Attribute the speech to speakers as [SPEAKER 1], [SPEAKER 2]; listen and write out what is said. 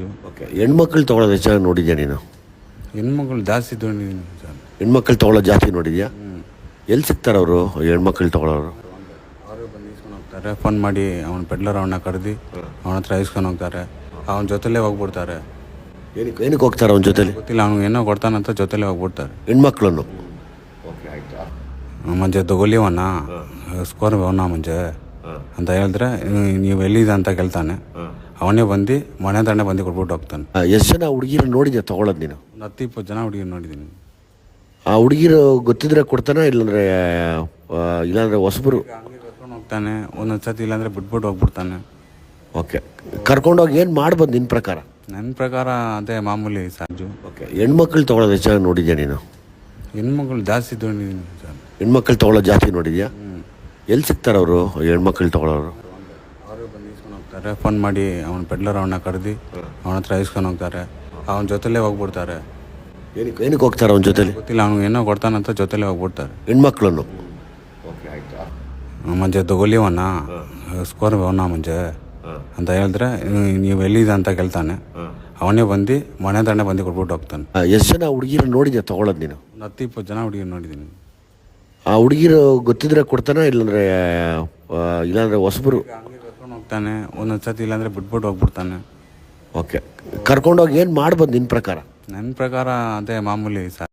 [SPEAKER 1] ಸಾರ್ಜು
[SPEAKER 2] okay ಹೆಣ್ಮಕ್ಳು ತೊಗೊಳೋದು ಹೆಚ್ಚಾಗಿ ನೋಡಿದ್ಯಾ ನೀನು?
[SPEAKER 1] ಹೆಣ್ಮಕ್ಳು ಜಾಸ್ತಿ ತೊಗೊಂಡಿದ್ದೀನಿ ಸರ್.
[SPEAKER 2] ಹೆಣ್ಮಕ್ಳು ತೊಗೊಳೋದು ಜಾಸ್ತಿ ನೋಡಿದ್ಯಾ? ಎಲ್ಲಿ ಸಿಗ್ತಾರೆ ಅವರು ಹೆಣ್ಮಕ್ಳು ತೊಗೊಳೋರು?
[SPEAKER 1] ಅವರು ಬಂದು ಇಸ್ಕೊಂಡು ಹೋಗ್ತಾರೆ ಫೋನ್ ಮಾಡಿ ಅವನ ಪೆಡ್ಲರ್ ಅವನ್ನ ಕರೆದು ಅವನ ಹತ್ರ ಇಸ್ಕೊಂಡು ಹೋಗ್ತಾರೆ. ಅವನ ಜೊತೆಲೇ ಹೋಗ್ಬಿಡ್ತಾರೆ.
[SPEAKER 2] ಏನಕ್ಕೆ ಏನಕ್ಕೆ ಹೋಗ್ತಾರೆ ಅವನ ಜೊತೆಲಿ?
[SPEAKER 1] ಗೊತ್ತಿಲ್ಲ ಅವ್ನಿಗೆ ಏನೋ ಕೊಡ್ತಾನಂತ ಜೊತೆಲೇ ಹೋಗ್ಬಿಡ್ತಾರೆ.
[SPEAKER 2] ಹೆಣ್ಮಕ್ಳನ್ನು?
[SPEAKER 1] ಮಂಜೆ ತಗೊಲಿವಣ್ಣ ಸ್ಕೋರ್ ಅವನ ಮಂಜೆ? ಅಂತ ಹೇಳಿದ್ರೆ ನೀವು ಎಲ್ಲಿದೆ ಅಂತ ಕೇಳ್ತಾನೆ. ಅವನೇ ಬಂದು ಮನೆ ತಂಡೆ ಬಂದು ಕೊಟ್ಬಿಟ್ಟು ಹೋಗ್ತಾನೆ.
[SPEAKER 2] ಎಷ್ಟು ಜನ ಹುಡುಗಿರು ನೋಡಿದ್ಯಾ ತೊಗೊಳೋದು ನೀನು?
[SPEAKER 1] ಒಂದು ಹತ್ತು ಇಪ್ಪತ್ತು ಜನ ಹುಡುಗಿ ನೋಡಿದ್ದೀನಿ.
[SPEAKER 2] ಆ ಹುಡುಗಿರು ಗೊತ್ತಿದ್ರೆ ಕೊಡ್ತಾನೆ ಇಲ್ಲಾಂದ್ರೆ ಆ, ಇಲ್ಲಾಂದ್ರೆ ಹೊಸಬರು?
[SPEAKER 1] ಹಂಗೆ ಕರ್ಕೊಂಡು ಹೋಗ್ತಾನೆ ಒಂದೊಂದು ಸತಿ ಇಲ್ಲಾಂದ್ರೆ ಬಿಟ್ಬಿಟ್ಟು ಹೋಗ್ಬಿಡ್ತಾನೆ.
[SPEAKER 2] ಓಕೆ. ಕರ್ಕೊಂಡೋಗಿ ಏನು ಮಾಡ್ಬೋದು ನಿನ್ನ ಪ್ರಕಾರ?
[SPEAKER 1] ನನ್ನ ಪ್ರಕಾರ ಅದೇ ಮಾಮೂಲಿ ಸಾಜು.
[SPEAKER 2] ಓಕೆ. ಹೆಣ್ಮಕ್ಳು ತೊಗೊಳೋದು ಹೆಚ್ಚಾಗಿ ನೋಡಿದ್ಯಾ ನೀನು?
[SPEAKER 1] ಹೆಣ್ಮಕ್ಳು ಜಾಸ್ತಿ ಸರ್
[SPEAKER 2] ಹೆಣ್ಮಕ್ಳು ತೊಗೊಳೋದು ಜಾಸ್ತಿ ನೋಡಿದ್ಯಾ? ಎಲ್ಲಿ ಸಿಗ್ತಾರೆ ಅವರು ಹೆಣ್ಮಕ್ಳು ತೊಗೊಳೋರು?
[SPEAKER 1] ಹೋಗ್ತಾರೆ ಫೋನ್ ಮಾಡಿ ಅವನ ಪೆಡ್ಲರ್ ಅವನ್ನ ಕರೆದಿ ಅವನ ಹತ್ರ ಐಸ್ಕೊಂಡು ಹೋಗ್ತಾರೆ. ಅವನ ಜೊತೆಲೇ ಹೋಗ್ಬಿಡ್ತಾರೆ.
[SPEAKER 2] ಏನಕ್ಕೆ ಏನಕ್ಕೆ ಹೋಗ್ತಾರೆ ಅವನ ಜೊತೆಲಿ?
[SPEAKER 1] ಗೊತ್ತಿಲ್ಲ ಅವ್ನಿಗೆ ಏನೋ ಕೊಡ್ತಾನಂತ ಜೊತೆಲೇ ಹೋಗ್ಬಿಡ್ತಾರೆ.
[SPEAKER 2] ಹೆಣ್ಮಕ್ಳನ್ನು?
[SPEAKER 1] ಮಂಜೆ ತಗೊಲಿವನ ಸ್ಕೋರ್ ಅವನ ಮಂಜೆ? ಅಂತ ಹೇಳಿದ್ರೆ ನೀವು ಎಲ್ಲಿದೆ ಅಂತ ಕೇಳ್ತಾನೆ. ಅವನೇ ಬಂದು ಮನೆ ತಂಡೆ ಬಂದು ಕೊಟ್ಬಿಟ್ಟು ಹೋಗ್ತಾನೆ.
[SPEAKER 2] ಎಷ್ಟು ಜನ ಹುಡುಗಿರು ನೋಡಿದ್ಯಾ ತೊಗೊಳೋದು ನೀನು?
[SPEAKER 1] ಒಂದು ಹತ್ತು ಇಪ್ಪತ್ತು ಜನ ಹುಡುಗಿ ನೋಡಿದ್ದೀನಿ.
[SPEAKER 2] ಆ ಹುಡುಗಿರು ಗೊತ್ತಿದ್ರೆ ಕೊಡ್ತಾನ ಇಲ್ಲಾಂದ್ರೆ ಇಲ್ಲಾಂದ್ರೆ ಹೊಸಬರು?
[SPEAKER 1] ಹೋಗ್ತಾನೆ ಒಂದೊಂದು ಸತಿ ಇಲ್ಲಾಂದ್ರೆ ಬಿಟ್ಬಿಟ್ಟು ಹೋಗ್ಬಿಡ್ತಾನೆ.
[SPEAKER 2] ಓಕೆ. ಕರ್ಕೊಂಡೋಗಿ ಏನು ಮಾಡ್ಬೋದು ನಿನ್ನ ಪ್ರಕಾರ?
[SPEAKER 1] ನನ್ನ ಪ್ರಕಾರ ಅದೇ ಮಾಮೂಲಿ ಸರ್